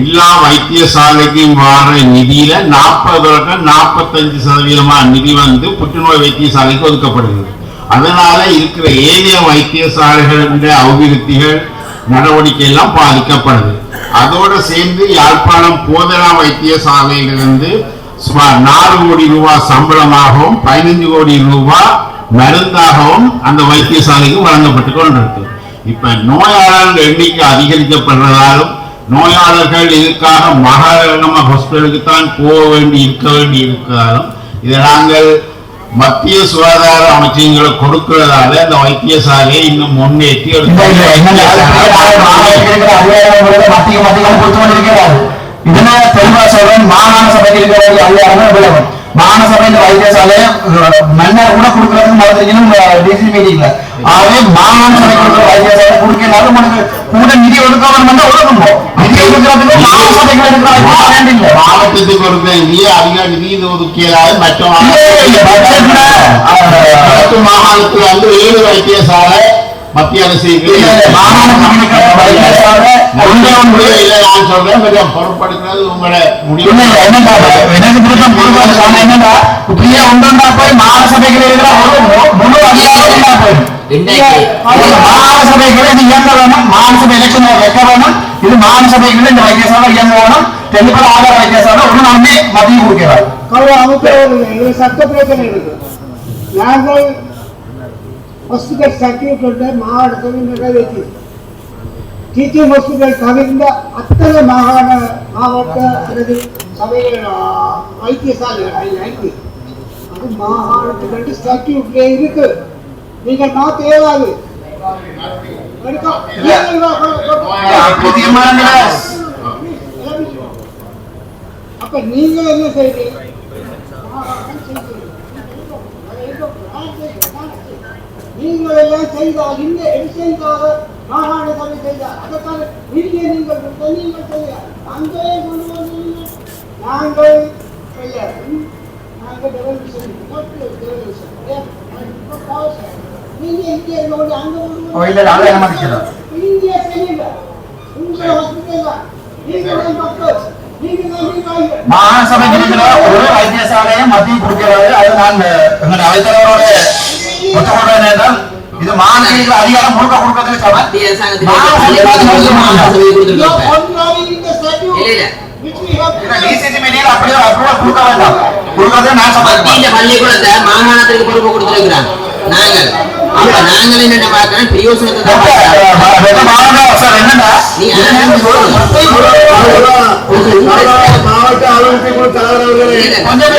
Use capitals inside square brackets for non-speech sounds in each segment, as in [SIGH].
எல்லா வைத்தியசாலைக்கும் வார நிதியில நாற்பது நாற்பத்தஞ்சு சதவீதமா நிதி வந்து புற்றுநோய் வைத்தியசாலைக்கு ஒதுக்கப்படுகிறது. அதனால இருக்கிற ஏனைய வைத்தியசாலைகளுடைய அபிவிருத்திகள் நடவடிக்கை எல்லாம் பாதிக்கப்படுது. அதோட சேர்ந்து யாழ்ப்பாணம் போதனா வைத்தியசாலையிலிருந்து சுமார் நாலு கோடி ரூபாய் சம்பளமாகவும் பதினஞ்சு கோடி ரூபாய் மருந்தாகவும் அந்த வைத்தியசாலைக்கு வழங்கப்பட்டு கொண்டிருக்கு. இப்ப நோயாளர்கள் எண்ணிக்கை அதிகரிக்கப்படுறதாலும் நோயாளர்கள் இதுக்காக மகாநகர ஹாஸ்பிட்டலுக்கு தான் போக வேண்டி இருக்க வேண்டி இருக்கிறாலும் இதை நாங்கள் மத்திய சுகாதார அமைச்சங்களை கொடுக்கிறதால அந்த வைத்தியசாலையை இன்னும் முன்னேற்றி இல்ல, இல்ல, என்னங்க, அது அப்படியே மாநிலத்தில் இருக்கிற அதிகாரங்களுக்கு மத்திய மத்திய கொடுத்து கொண்டிருக்கிறார். இதனை தெளிவா சொல்றேன் மாகாண சபையில் இருக்கிற அதிகாரமே விலகும் இந்த வைத்தியசாலையை மன்னர் கூட கொடுக்கறதுக்கு மறுத்தீங்கன்னு டிசி மீட்டிங்ல ஆகவே மாகாண சபை கொடுக்கிற வைத்தியசாலை கொடுக்கலாலும் உனக்கு கூட நிதி ஒதுக்கணும் ஒதுக்கணும். நிதி ஒதுக்கிறதுக்கு இருக்கிற வைத்தியசாலை இல்லை. மாவட்டத்துக்கு கொடுக்கிற நிதியை அதிக நிதி ஒதுக்கியதாக மற்ற இல்ல, இல்ல, பட்ஜெட்ல, அஹ், வடக்கு மாகாணத்தில் வந்து ஏழு வைத்தியசாலை மத்திய அரசு ஒன்றே ஒன்று பொறுப்படுத்துறது உங்களோட முடிவு. என்னடா, இப்படியே உண்டா போய் மாகாண சபைகள் இருக்கிற முழு அதிகாரம் போயிடும். இன்றைக்கு இது? மாகாண சபைகளை இது இயங்க வேணும். மாகாண சபை எலெக்ஷன் வைக்க வேணும். இது மாகாண சபைகளை இந்த வைத்தியசாலை இயங்க வேணும். தெளிவான ஆதார வைத்தியசாலை ஒரு நாளுமே மதியம் கொடுக்கிறார் எங்களுக்கு சட்ட பிரச்சனை இருக்கு. நாங்கள் ஹாஸ்பிட்டல் சர்டிஃபிகேட் மாவட்டத்தில் நிறைவேற்றி டீச்சிங் ஹாஸ்பிட்டல் தவிர்ந்த அத்தனை மாகாண மாவட்ட அல்லது ஆ, வைத்தியசாலைகள் ஐ- ஐந்து அது மாகாணத்துக்கு சர்டிஃபிகேட்ல இருக்கு. நீங்கள் மாற்ற இயலாது அப்ப நீங்க என்ன செய்றீங்க நீங்கள் எல்லாம் செய்தால் இந்த எடிசைக்காக மாகாண சபை செய்தால் அதற்கான நிதியை நீங்கள் கொடுத்து நீங்கள் செய்ய அங்கே கொண்டு வந்து நீங்கள் நாங்கள் செய்ய நாங்கள் டெவலப்ஷன் நீங்க இங்கே கொண்டு அங்க கொண்டு ஓ, இல்ல, இல்ல, அதை என்ன மதிக்கிறோம். இங்கே செய்யுங்க உங்களை ஹாஸ்பிட்டல் தான் நீங்க தான் மக்கள் நீங்க தான் நீங்க மாகாண சபைக்கு இருக்கிற ஒரு வைத்தியசாலையை மத்தியம் கொடுக்கிறாரு அது நான் எங்களுடைய அவைத்தலைவரோட ஒத்துக்கொள்றேன் என்றால் மாநில அதிகாரம் முழுக்க கொடுக்கறதுக்கு மாகாணத்திற்கு பொறுப்பு கொடுத்திருக்கிறான். நாங்கள். அப்ப நாங்கள் என்ன பிரியோசனத்தை பார்க்கிறோம். அண்ணன் மாவட்ட அளவுக்கு கூட தலைவர்களே கொஞ்சம்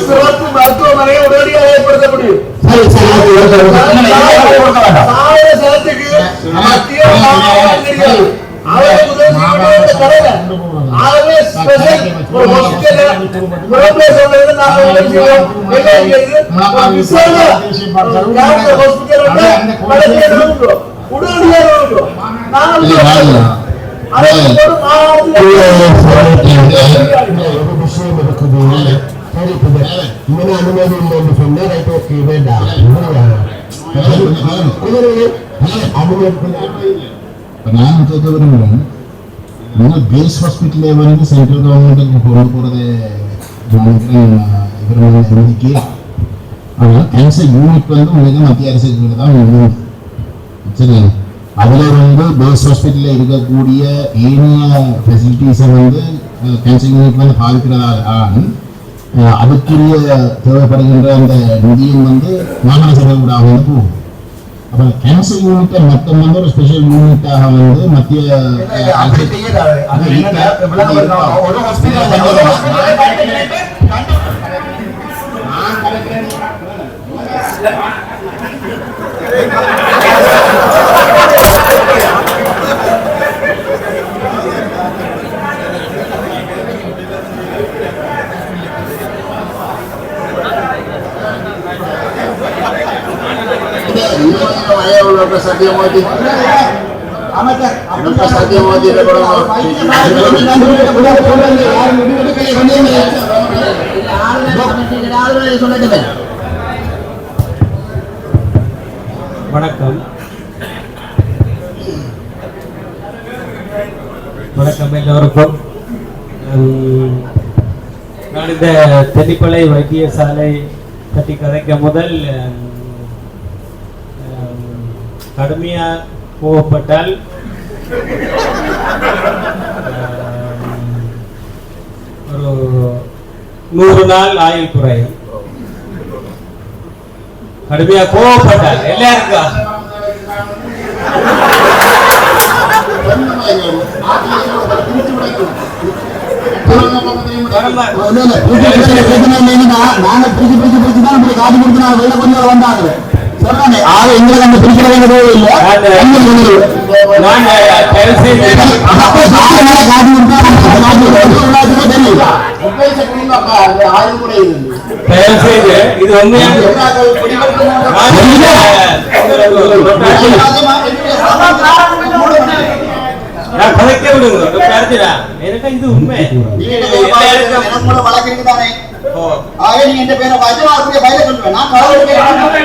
சிறப்பு மருத்துவமனையை உடனடியாக ஏற்படுத்த முடியும் மத்திய ரொம்ப விஷயம் அனுமதி இல்லை என்று சொன்னால் ரைட் நான் கேட்க விரும்புகிறேன் நீங்கள் பேஸ் ஹாஸ்பிட்டலே வந்து சென்ட்ரல் கவர்மெண்ட்டுக்கு கொண்டு போகிறது இவர் இன்னைக்கு ஆனால் கேன்சர் யூனிட் வந்து உங்களுக்கு மத்திய அரசு அதில் வந்து பேஸ் ஹாஸ்பிட்டலில் இருக்கக்கூடிய ஏனைய ஃபெசிலிட்டிஸை வந்து கேன்சர் யூனிட் வந்து பாதிக்கிறதால அஹ், அதுக்குரிய தேவைப்படுகின்ற அந்த நிதியும் வந்து மாகாண சபை கூட வந்து போகும் அப்போ கேன்சர் யூனிட்டை மட்டும் வந்து ஒரு ஸ்பெஷல் யூனிட்டாக வந்து மத்திய அஹ், வணக்கம். வணக்கம் எல்லோருக்கும். நான் இந்த தென்னிப்பளை வைத்தியசாலை பற்றி கதைக்க முதல் கடுமையாக கோவப்பட்டால் [LAUGHS] ஒரு நூறு நாள் ஆயுள் குறையும் கடுமையா கோவப்பட்டார். எல்லாருக்கும். நாங்க பிரிச்சு பிரிச்சு பிரிச்சு தான் இப்படி காட்டி கொடுத்து நாங்க வெளில கொஞ்சம் வந்தாங்க. சொல்றாங்க ஆக எங்களை நம்ம பிரிக்கிற வேண்டியதே இல்லை. நான் தயவு செய்து அப்போ சாப்பிட மேல காட்டி கொடுத்தா நம்ம காட்டி கொடுத்தா எல்லாத்துக்கும் தெரியும் தயவு செய்து இது. உண்மையா நான் நான் கதைக்க விடுங்க. டாக்டர் அர்ஜுனா எனக்கு இது உண்மை. இருங்க நம்ம ஆக கோடி போட்டு பேரே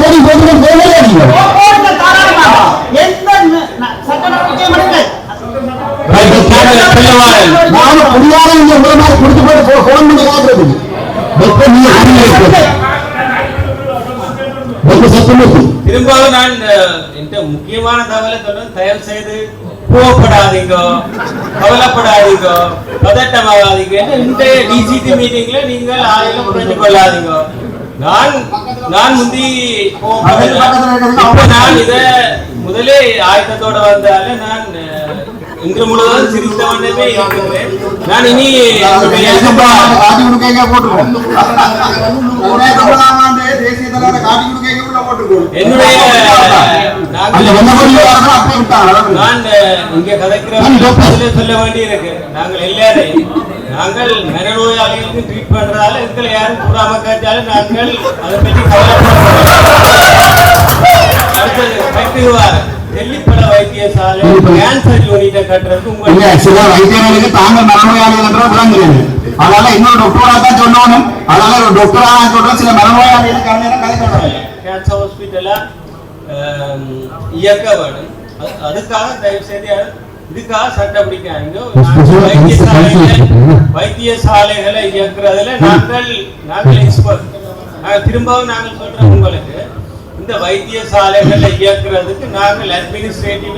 கோடி போட்டு பேரே அடிக்கும் பிள்ளைவாளன் நானும் முடியாத இந்த ஒரு மாதிரி குடிச்சு போட்டு போன் பண்ணி சத்தமிட்டு திரும்பவும் நான் இந்த முக்கியமான தகவலை சொல்றேன் தயவு செய்து கோவப்படாதீங்க. கவலைப்படாதீங்க. பதட்டமாகாதீங்க. இந்த டிசிடி மீட்டிங்ல நீங்கள் ஆயிரம் புரிஞ்சு கொள்ளாதீங்க. நான் நான் முந்தி. இப்ப நான் இத முதலே ஆயத்தத்தோட வந்தால நான் இன்று முழுவதும் சிரித்தவண்ணமே இருக்கிறேன் நான் இனி என்னுடைய காட்டி கொடுக்க போட்டுருவோம் என்னுடைய அந்த நாங்கள் வெள்ள கொடி வரணும் அப்படி விட்டாங்க நான் இங்கே சொல்ல வேண்டி இருக்கு நாங்கள் எல்லாரையும் நாங்கள் மனநோயாளிகளுக்கு ட்ரீட் பண்றதால எங்களை யாரும் கூடாம காய்ச்சாலும் நாங்கள் அதை பற்றி அடுத்தது தெல்லிப்பட வைத்தியசாலை கேன்சர் யூனிட்டை கட்டுறதுக்கு இல்ல சில வைத்தியர்களுக்கு தாங்க மனநோயாளிகள் என்ற விளங்குகிறது அதனால இன்னொரு டாக்டரா தான் சொல்லணும். அதனால ஒரு டாக்டரா சொல்ற சில மனநோயாளிகளுக்கு அந்நேரம் கதை சொல்லணும் கேன்சர் ஹாஸ்பிட்டலா இயக்க வேணும் அது- அதுக்காக தயவு செய்து இதுக்காக சட்டம் பிடிக்காங்க வைத்தியசாலைகளை இயக்குறதுல நாங்கள் நாங்கள் எக்ஸ்பர்ட் திரும்பவும் நாங்கள் சொல்றோம் உங்களுக்கு. இந்த வைத்தியசாலைகளை இயக்குறதுக்கு நாங்கள் அட்மினிஸ்ட்ரேட்டிவ்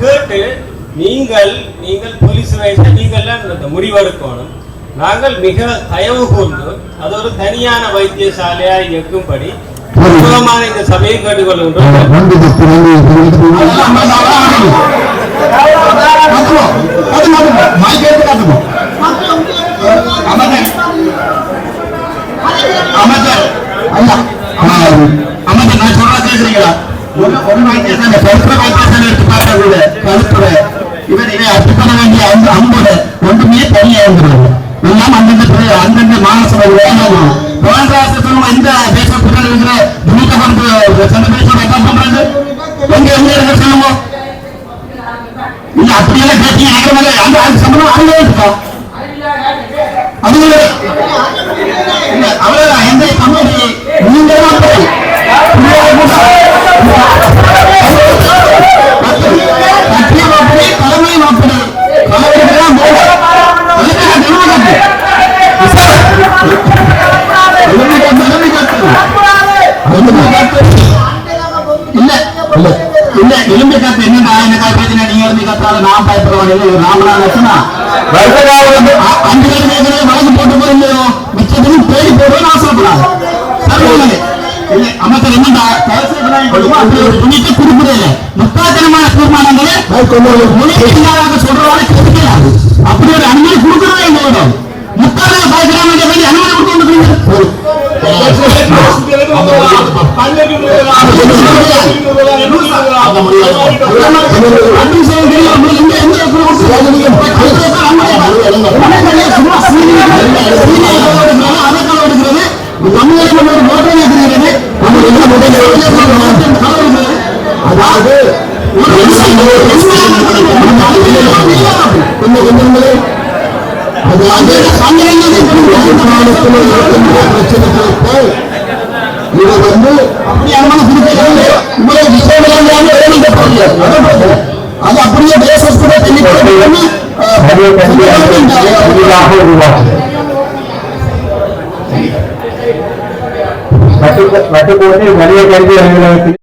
கேட்டு நீங்கள் நீங்கள் போலீஸ் நீங்கள் முடிவெடுக்கணும் நாங்கள் மிக தயவு கூர்ந்து அது ஒரு தனியான வைத்தியசாலையா இயக்கும்படி இந்த சபையை கேட்டுக்கொள்கின்றோம். அமைச்சர். நான் சொல்றத கேக்குறீங்களா? ஒரு- ஒரு வைத்தியசாலை, பெருத்த வைத்தியசாலை எடுத்து பார்த்தா கூட, கருப்புல, இவர் இதை அட்டு பண்ண வேண்டிய அந்த அம்புல ஒன்றுமே தனியா எழுந்துருவாங்க எல்லாம் அந்தந்த துறை- அந்தந்த மாநசபை வேணும் போன்றாசத்தும் எந்த தேசத்துடன் இருக்கிற துணிக்க பண்ற சில பேசோட என்ன பண்றது? எங்க எங்க இருக்க சொல்லுங்க? இல்ல அப்படியெல்லாம் பேசி ஆகிறவங்க அந்த அது சம்பளம் அதுவே இருக்கா? அது அவ்வளவுதான் எந்த கம்பெனி நீங்க தான் போய் தலைமை இல்ல இல்ல இல்ல காத்து என்னடா என்ன காப்பாத்தினா நீங்க எலும்பி காத்தால நான் பயப்படுறவன் ஒரு ராமனா லட்சணா வந்து அஞ்சு வழக்கு போட்டு போய் இல்லையோ மிச்சத்துக்கு பேடி போடுவேன் ஆசைப்படாது அமைச்சர் என்னடா கலசேகராய் கொடுமா அப்படி ஒரு துணிக்கு குறிப்பிட இல்லை முட்டாத்தனமான தீர்மானங்களை சொல்றவாறு அப்படி ஒரு அனுமதி கொடுக்கறதே எங்களோட முட்டாள பயக்கிறாங்க அனுமதி கொடுத்து அதாவது கொஞ்சம் கொஞ்சங்களே அதாவது பிரச்சனைகளை போல் இதை வந்து இவ்வளவு விஷயம் அது அப்படியே பேசஸ் கூட தெளிவாக मैट्रिक मैट्रिक बोर्ड ने वाली एग्ज़ाम भी हमें लगाई थी।